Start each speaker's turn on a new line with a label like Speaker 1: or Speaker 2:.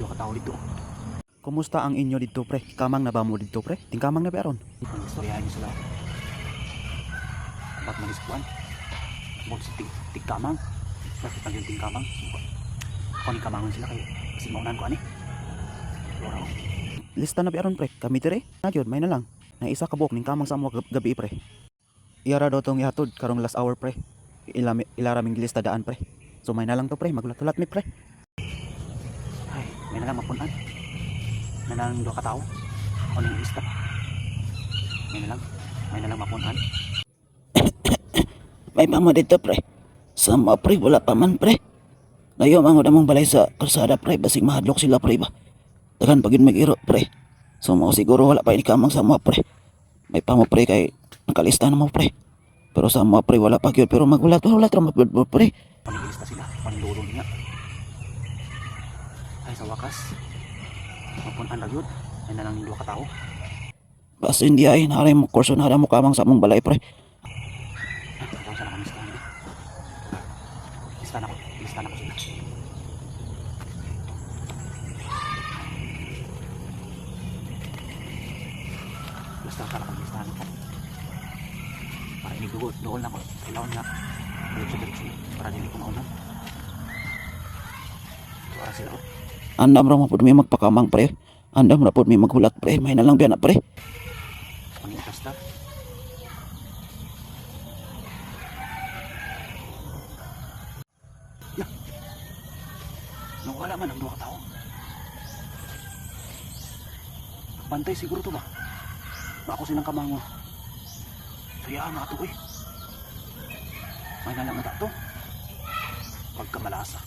Speaker 1: dito ka tao dito.
Speaker 2: Kumusta ang inyo dito pre? Kamang na ba mo dito pre? Tingkamang na ba aron?
Speaker 1: Ang istoryahan niyo sila. Ba't maniskuan? Bukod si Tig Tigkamang. Bakit ang Tigkamang? Ako ni Kamangon sila kayo. Kasi maunan ko ani. Loro.
Speaker 2: Lista na ba aron pre? Kami dire? Na gyud may na lang. Na isa ka buok ning kamang sa mo gab- gabi pre. Iyara daw tong ihatod karong last hour pre. Ilami ilaraming lista daan pre. So may na lang to pre, maglat-ulat mi pre.
Speaker 1: Nalang mapunan. May nalang dua ka tao. Ako ni lista. May nalang. May nalang mapunan.
Speaker 3: May mama dito pre. Sama pre, wala pa man pre. Ngayon ang mong balay sa kalsada pre, basig mahadlok sila pre ba. Dagan pagin mag-iro pre. So mo siguro wala pa ini kamang sama pre. May pamo pre kay nakalista na mo pre. Pero sama pre wala pa gyud pero magulat wala tra mapudbo pre.
Speaker 1: Ay, sa wakas. Mapunan ra yun. May nalang dua ka tao.
Speaker 3: Basta hindi ay naray mo kurso na mo kamang sa mong balay pre.
Speaker 1: Ikaw sa nakamistahan niya. Listahan ako. Listahan ako sila. Listahan ka ako. Listahan ako. Para hindi doon. Doon lang ako. Kailangan nga. Diretso-diretso. Para hindi ko maunan. Para sila. oh.
Speaker 3: Andam ra mo pud mi magpakamang pre. Andam ra pud mi maghulat pre. May na lang biya na pre.
Speaker 1: Pangitas ta. Ya. Nawala man ang dua ka tao. Bantay siguro to ba? Ba ako silang kamango. Sayaan na ito eh. May nalang na to. Pagkamalasa.